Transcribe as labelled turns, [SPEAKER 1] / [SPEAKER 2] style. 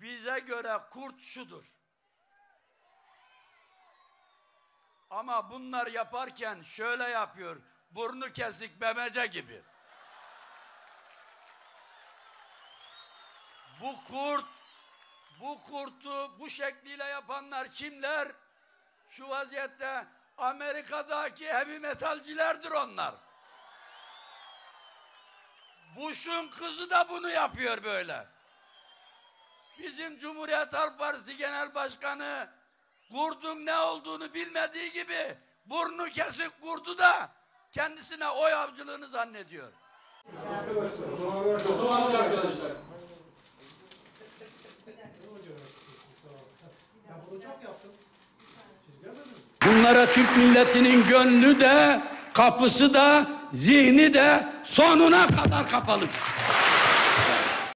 [SPEAKER 1] Bize göre kurt şudur. Ama bunlar yaparken şöyle yapıyor. Burnu kesik memece gibi. Bu kurt, bu kurtu bu şekliyle yapanlar kimler? Şu vaziyette Amerika'daki heavy metalcilerdir onlar. Bush'un kızı da bunu yapıyor böyle. Bizim Cumhuriyet Halk Partisi Genel Başkanı kurdun ne olduğunu bilmediği gibi burnu kesik kurdu da kendisine oy avcılığını zannediyor.
[SPEAKER 2] Arkadaşlar,
[SPEAKER 3] arkadaşlar.
[SPEAKER 4] Ya bunu çok yaptım. Siz görmediniz mi?
[SPEAKER 1] Bunlara Türk milletinin gönlü de kapısı da zihni de sonuna kadar kapalı.